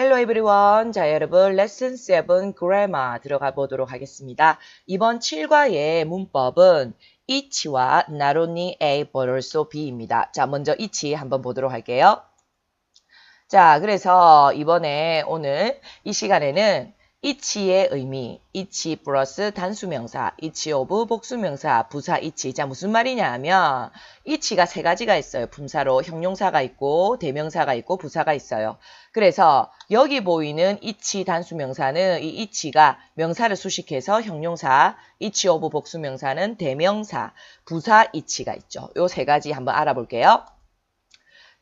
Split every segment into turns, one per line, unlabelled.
Hello everyone. 자, 여러분, 레슨 7 grammar 들어가 보도록 하겠습니다. 이번 7과의 문법은 each와 not only A but also B입니다. 자, 먼저 each 한번 보도록 할게요. 자, 그래서 이번에 오늘 이 시간에는 each의 의미, each 플러스 단수명사, each of 복수명사, 부사 each. 자, 무슨 말이냐 하면 each가 세 가지가 있어요. 분사로 형용사가 있고 대명사가 있고 부사가 있어요. 그래서 여기 보이는 each 단수명사는 이 each가 명사를 수식해서 형용사, each of 복수명사는 대명사, 부사 each가 있죠. 요 세 가지 한번 알아볼게요.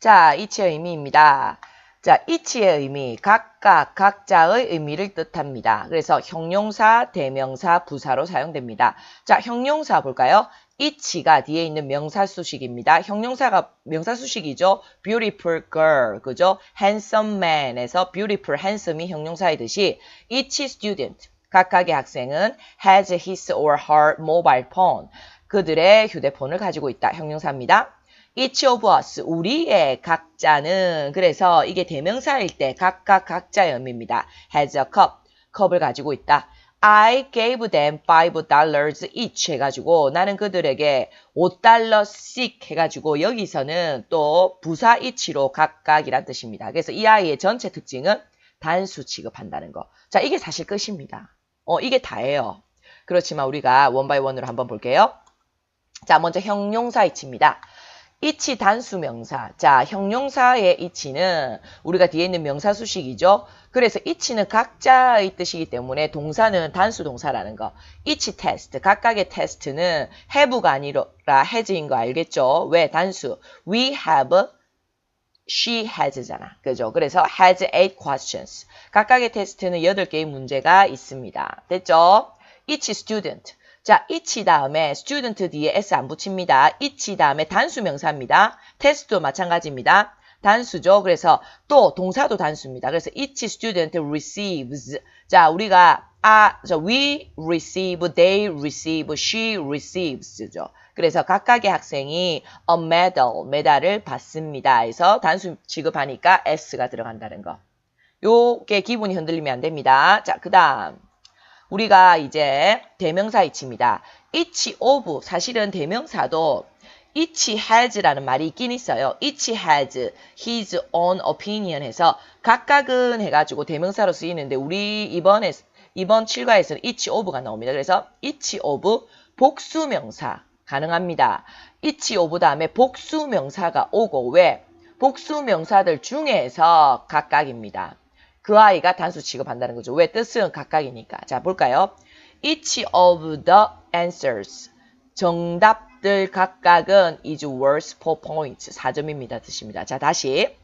자, each의 의미입니다. 자, each의 의미, 각각, 각자의 의미를 뜻합니다. 그래서 형용사, 대명사, 부사로 사용됩니다. 자, 형용사 볼까요? Each가 뒤에 있는 명사 수식입니다. 형용사가 명사 수식이죠. beautiful girl, 그죠? handsome man에서 beautiful, handsome이 형용사이듯이 each student, 각각의 학생은 has his or her mobile phone, 그들의 휴대폰을 가지고 있다. 형용사입니다. each of us, 우리의 각자는 그래서 이게 대명사일 때 각각 각자의 의미입니다. has a cup, 컵을 가지고 있다. I gave them five dollars each 해가지고 나는 그들에게 5달러씩 해가지고 여기서는 또 부사 each로 각각이란 뜻입니다. 그래서 이 아이의 전체 특징은 단수 취급한다는 거. 자, 이게 사실 끝입니다. 어, 이게 다예요. 그렇지만 우리가 원바이 원으로 한번 볼게요. 자, 먼저 형용사 each입니다. 이치 단수 명사. 자, 형용사의 이치는 우리가 뒤에 있는 명사 수식이죠. 그래서 이치는 각자의 뜻이기 때문에 동사는 단수 동사라는 거. 이치 테스트. 각각의 테스트는 have가 아니라 has인 거 알겠죠? 왜 단수? We have she has잖아. 그죠? 그래서 has eight questions. 각각의 테스트는 8개의 문제가 있습니다. 됐죠? each student. 자, each 다음에 student 뒤에 s 안 붙입니다. each 다음에 단수 명사입니다. 테스트도 마찬가지입니다. 단수죠. 그래서 또 동사도 단수입니다. 그래서 each student receives. 자, 우리가 아, 저 we receive, they receive, she receives죠. 그래서 각각의 학생이 a medal, 메달을 받습니다. 해서 단수 취급하니까 s가 들어간다는 거. 요게 기분이 흔들리면 안 됩니다. 자, 그 다음. 우리가 이제 대명사 이치입니다. each of 사실은 대명사도 each has라는 말이 있긴 있어요. each has his own opinion 해서 각각은 해가지고 대명사로 쓰이는데 우리 이번에 이번 7과에서는 each of가 나옵니다. 그래서 each of 복수명사 가능합니다. each of 다음에 복수명사가 오고 왜? 복수명사들 중에서 각각입니다. 그 아이가 단수 취급한다는 거죠. 왜? 뜻은 각각이니까. 자, 볼까요? Each of the answers. 정답들 각각은 is worth 4 points. 4점입니다. 뜻입니다. 자, 다시.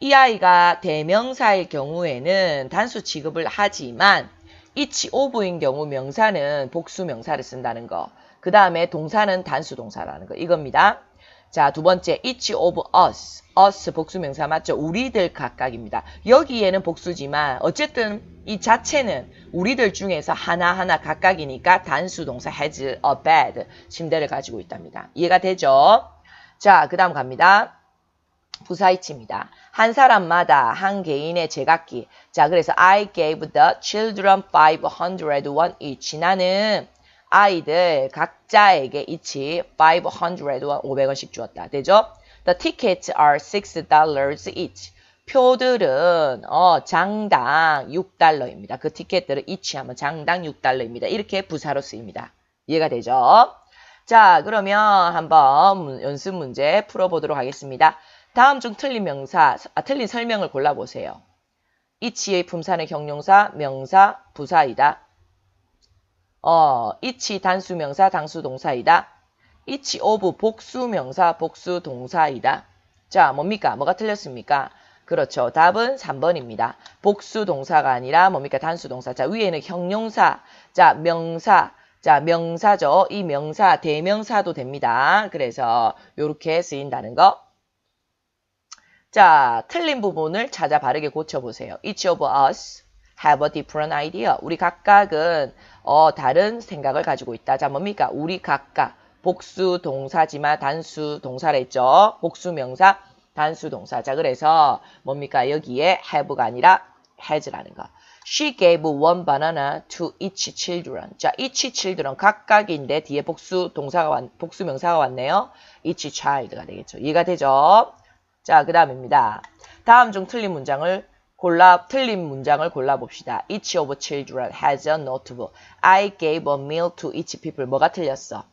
이 아이가 대명사일 경우에는 단수 취급을 하지만 each of인 경우 명사는 복수 명사를 쓴다는 거. 그 다음에 동사는 단수 동사라는 거. 이겁니다. 자, 두 번째, each of us. us 복수명사 맞죠? 우리들 각각입니다. 여기에는 복수지만 어쨌든 이 자체는 우리들 중에서 하나하나 각각이니까 단수 동사 has a bed. 침대를 가지고 있답니다. 이해가 되죠? 자, 그 다음 갑니다. 부사이치입니다. 한 사람마다 한 개인의 제각기. 자, 그래서 I gave the children 500 won each. 나는 아이들 각자에게 each 500원 500원씩 주었다. 되죠? The tickets are $6 each. 표들은 어, 장당 6달러입니다. 그 티켓들은 each 하면 장당 6달러입니다. 이렇게 부사로 쓰입니다. 이해가 되죠? 자, 그러면 한번 연습 문제 풀어보도록 하겠습니다. 다음 중 틀린 명사, 아, 틀린 설명을 골라보세요. each의 품사는 형용사, 명사, 부사이다. 어, each 단수명사, 당수동사이다. each of 복수명사, 복수동사이다. 자, 뭡니까? 뭐가 틀렸습니까? 그렇죠. 답은 3번입니다. 복수동사가 아니라 뭡니까? 단수동사. 자, 위에는 형용사, 자, 명사, 자, 명사죠. 이 명사, 대명사도 됩니다. 그래서 이렇게 쓰인다는 거. 자, 틀린 부분을 찾아 바르게 고쳐보세요. Each of us have a different idea. 우리 각각은 어, 다른 생각을 가지고 있다. 자, 뭡니까? 우리 각각. 복수 동사지만 단수 동사라 했죠. 복수 명사, 단수 동사. 자, 그래서 뭡니까? 여기에 have가 아니라 has라는 거. She gave one banana to each children. 자, each children 각각인데 뒤에 복수 동사가 왔, 복수 명사가 왔네요. each child가 되겠죠. 이해가 되죠? 자, 그 다음입니다. 다음 중 틀린 문장을 골라 틀린 문장을 골라 봅시다. Each of children has a notebook. I gave a meal to each people. 뭐가 틀렸어?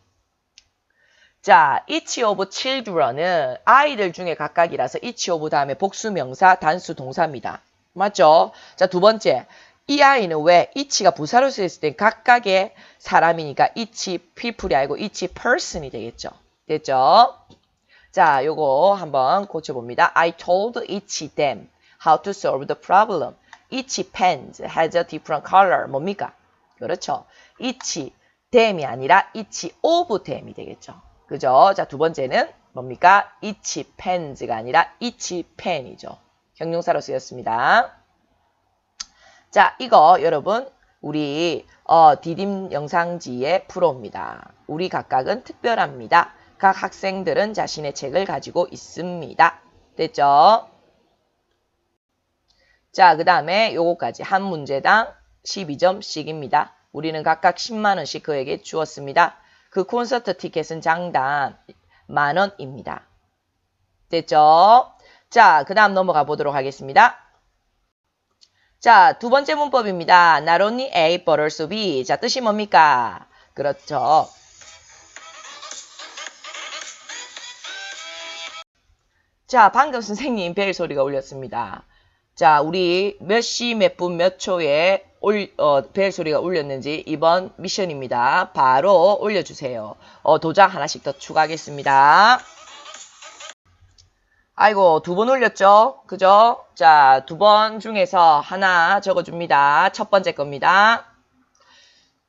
자, each of children은 아이들 중에 각각이라서 each of 다음에 복수 명사 단수 동사입니다. 맞죠? 자, 두 번째. 이 아이는 왜 each가 부사로 쓰였을 때 각각의 사람이니까 each people이 아니고 each person이 되겠죠. 됐죠? 자, 요거 한번 고쳐봅니다. I told each them how to solve the problem. Each pen has a different color. 뭡니까? 그렇죠. each them이 아니라 each of them이 되겠죠. 그죠? 자, 두 번째는 뭡니까? each pens가 아니라 each pen이죠. 형용사로 쓰였습니다. 자, 이거 여러분 우리 어, 디딤 영상지의 프로입니다. 우리 각각은 특별합니다. 각 학생들은 자신의 책을 가지고 있습니다. 됐죠? 자, 그 다음에 요거까지 한 문제당 12점씩입니다. 우리는 각각 10만원씩 그에게 주었습니다. 그 콘서트 티켓은 장당 만원입니다. 됐죠? 자, 그 다음 넘어가 보도록 하겠습니다. 자, 두 번째 문법입니다. Not only A, but also B. 자, 뜻이 뭡니까? 그렇죠. 자, 방금 선생님 벨 소리가 울렸습니다. 자, 우리 몇 시, 몇 분, 몇 초에 올, 어, 벨 소리가 울렸는지 이번 미션입니다. 바로 올려주세요. 어, 도장 하나씩 더 추가하겠습니다. 아이고, 두 번 올렸죠? 그죠? 자, 두 번 중에서 하나 적어줍니다. 첫 번째 겁니다.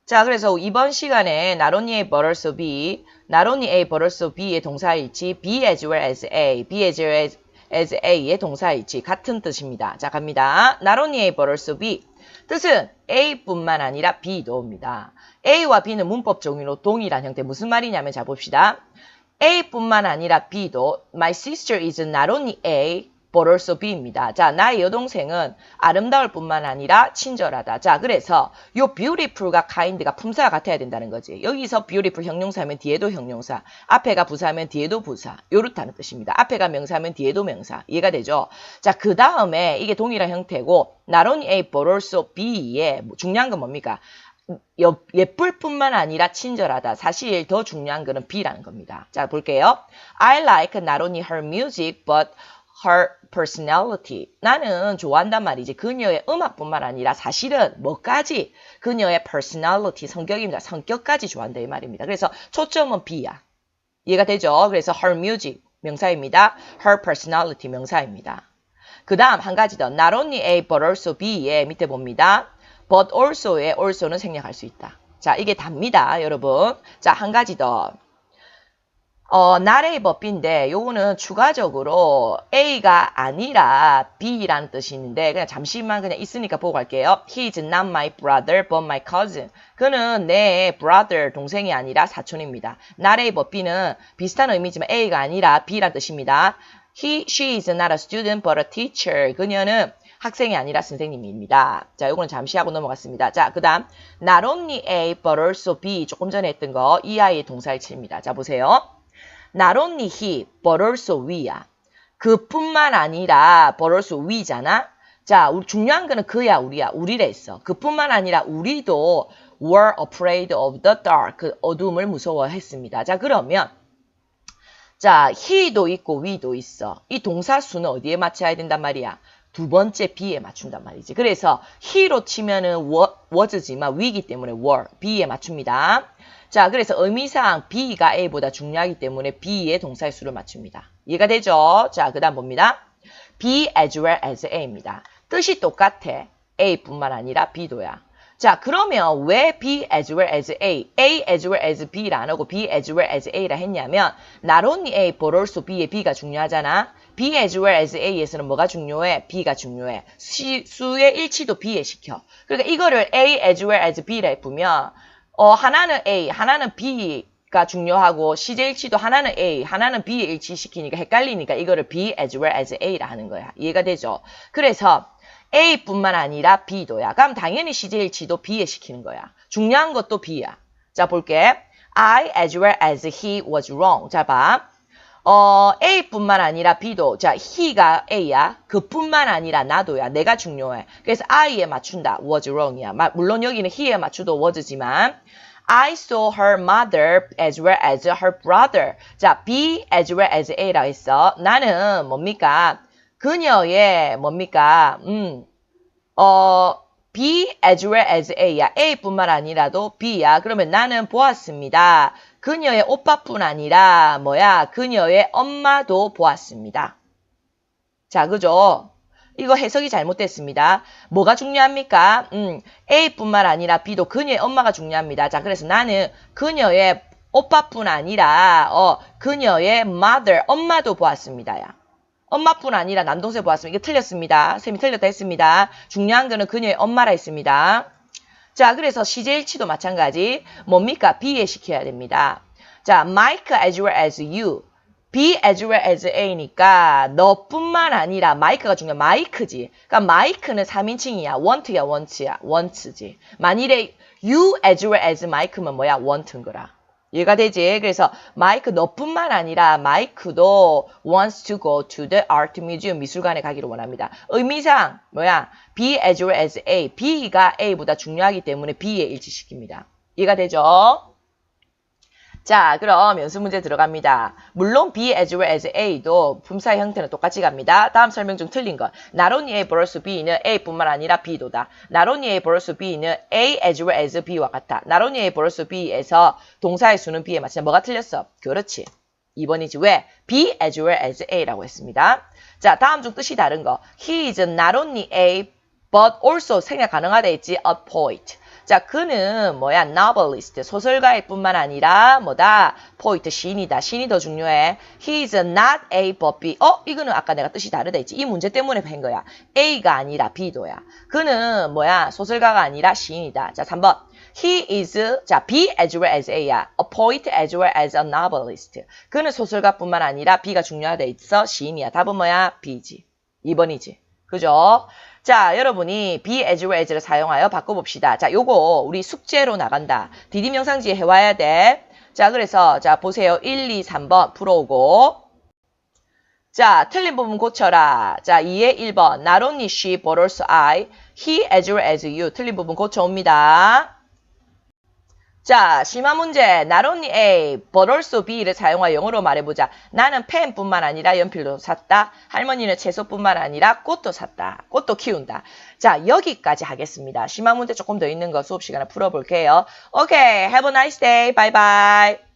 자, 그래서 이번 시간에 not only A but also B, not only A but also B의 동사일치, B as well as A, B as well as, as A의 동사일치 같은 뜻입니다. 자, 갑니다. not only A but B. 뜻은 A뿐만 아니라 B도입니다. A와 B는 문법 종류로 동일한 형태. 무슨 말이냐면 자 봅시다. A뿐만 아니라 B도 My sister is not only A but also B입니다. 자, 나의 여동생은 아름다울 뿐만 아니라 친절하다. 자, 그래서 요 beautiful과 kind가 품사가 같아야 된다는 거지. 여기서 beautiful 형용사면 뒤에도 형용사, 앞에가 부사면 뒤에도 부사. 요렇다는 뜻입니다. 앞에가 명사면 뒤에도 명사. 이해가 되죠? 자, 그 다음에 이게 동일한 형태고 not only A but also B의 중요한 건 뭡니까? 예쁠 뿐만 아니라 친절하다. 사실 더 중요한 거는 B라는 겁니다. 자, 볼게요. I like not only her music but her personality. 나는 좋아한단 말이지. 그녀의 음악뿐만 아니라 사실은 뭐까지 그녀의 personality, 성격입니다. 성격까지 좋아한다 이 말입니다. 그래서 초점은 B야. 이해가 되죠? 그래서 her music 명사입니다. her personality 명사입니다. 그 다음 한 가지 더. not only A but also B의 밑에 봅니다. but also의 also는 생략할 수 있다. 자, 이게 답니다, 여러분. 자, 한 가지 더. 어, but B인데 요거는 추가적으로 A가 아니라 B라는 있는데 그냥 잠시만 그냥 있으니까 보고 갈게요. He is not my brother but my cousin. 그는 내 brother 동생이 아니라 사촌입니다. but B는 비슷한 의미지만 A가 아니라 B라는 뜻입니다. He, she is not a student but a teacher. 그녀는 학생이 아니라 선생님입니다. 자, 요거는 잠시 하고 넘어갔습니다. 자, 그 다음 not only A but also B 조금 전에 했던 거 이 아이의 동사일치입니다. 자, 보세요. But also we야. 그뿐만 아니라 also we잖아. 자, 우리 중요한 거는 그야 우리야. 우리래 있어. 그뿐만 아니라 우리도 were afraid of the dark. 그 어둠을 무서워했습니다. 자, 그러면 자, he도 있고 we도 있어. 이 동사수는 어디에 맞춰야 된단 말이야? 두 번째 B에 맞춘단 말이지. 그래서 he로 치면은 was지만 we이기 때문에 were, B에 맞춥니다. 자, 그래서 의미상 B가 A보다 중요하기 때문에 B의 동사의 수를 맞춥니다. 이해가 되죠? 자, 그 다음 봅니다. B as well as A입니다. 뜻이 똑같아. A뿐만 아니라 B도야. 자, 그러면 왜 B as well as A, A as well as B라 안 하고 B as well as A라 했냐면 not only A but also B의 B가 중요하잖아. B as well as A에서는 뭐가 중요해? B가 중요해. 시, 수의 일치도 B에 시켜. 그러니까 이거를 A as well as B라 해보면 어, 하나는 A, 하나는 B가 중요하고 일치도 하나는 A, 하나는 B에 일치 시키니까 헷갈리니까 이거를 B as well as A라 하는 거야. 이해가 되죠? 그래서 A뿐만 아니라 B도야. 그럼 당연히 CJ일치도 B에 시키는 거야. 중요한 것도 B야. 자, 볼게. I as well as he was wrong. 자, 봐. 어, A뿐만 아니라 B도. 자, he가 A야. 그뿐만 아니라 나도야. 내가 중요해. 그래서 I에 맞춘다. was wrong이야. 마- 물론 여기는 he에 맞추도 was지만 I saw her mother as well as her brother. 자, B as well as A라고 했어. 나는 뭡니까? 그녀의 뭡니까? 음, 어, B as well as A야. A뿐만 아니라도 B야. 그러면 나는 보았습니다. 그녀의 오빠뿐 아니라 뭐야? 그녀의 엄마도 보았습니다. 자, 그죠? 이거 해석이 잘못됐습니다. 뭐가 중요합니까? 음, A뿐만 아니라 B도 그녀의 엄마가 중요합니다. 자, 그래서 나는 그녀의 오빠뿐 아니라 어, 그녀의 mother, 엄마도 보았습니다. 야. 엄마뿐 아니라 남동생 보았습니다. 이게 틀렸습니다. 쌤이 틀렸다 했습니다. 중요한 거는 그녀의 엄마라 했습니다. 자, 그래서 CJ일치도 마찬가지. 뭡니까? B에 시켜야 됩니다. 자, Mike as well as you. B as well as A니까 너뿐만 아니라 마이크가 중요해. 마이크지. 그러니까 마이크는 3인칭이야. want야, want야, wants지. 만일에 you as well as 마이크면 뭐야? want인 거라. 이해가 되지? 그래서 마이크 너뿐만 아니라 마이크도 wants to go to the art museum 미술관에 가기를 원합니다. 의미상 뭐야? B as well as A. B가 A보다 중요하기 때문에 B에 일치시킵니다. 이해가 되죠? 자, 그럼 연습 문제 들어갑니다. 물론 B as well as A도 품사의 형태는 똑같이 갑니다. 다음 설명 중 틀린 것. Not only A 플러스 B는 A뿐만 아니라 B도다. Not only A 플러스 B는 A as well as B와 같다. Not only A 플러스 B에서 동사의 수는 B에 맞춘다. 뭐가 틀렸어? 그렇지. 2번이지. 왜? B as well as A라고 했습니다. 자, 다음 중 뜻이 다른 거. He is not only A but also 생략 가능하다 했지. A poet. 자, 그는 뭐야? novelist, 소설가일 뿐만 아니라 뭐다? poet, 시인이다. 시인이 더 중요해. He is not A but B. 어? 이거는 아까 내가 뜻이 다르다 했지. 이 문제 때문에 한 거야. A가 아니라 B도야. 그는 뭐야? 소설가가 아니라 시인이다. 자, 3번. He is, 자, B as well as A야. A poet as well as a novelist. 그는 소설가뿐만 아니라 B가 중요하다 있어. 시인이야. 답은 뭐야? B지. 2번이지. 그죠? 자, 여러분이 be as well as를 사용하여 바꿔봅시다. 자, 요거 우리 숙제로 나간다. 디디 명상지에 해와야 돼. 자, 그래서 자 보세요. 1, 2, 3번 풀어오고 자, 틀린 부분 고쳐라. 자, 2의 1번. Not only she, but also I. He as well as you. 틀린 부분 고쳐옵니다. 자, 심화 문제. Not only A, but also B를 사용하여 영어로 말해보자. 나는 펜뿐만 아니라 연필도 샀다. 할머니는 채소뿐만 아니라 꽃도 샀다. 꽃도 키운다. 자, 여기까지 하겠습니다. 심화 문제 조금 더 있는 거 수업 시간에 풀어볼게요. 오케이. Have a nice day. Bye bye.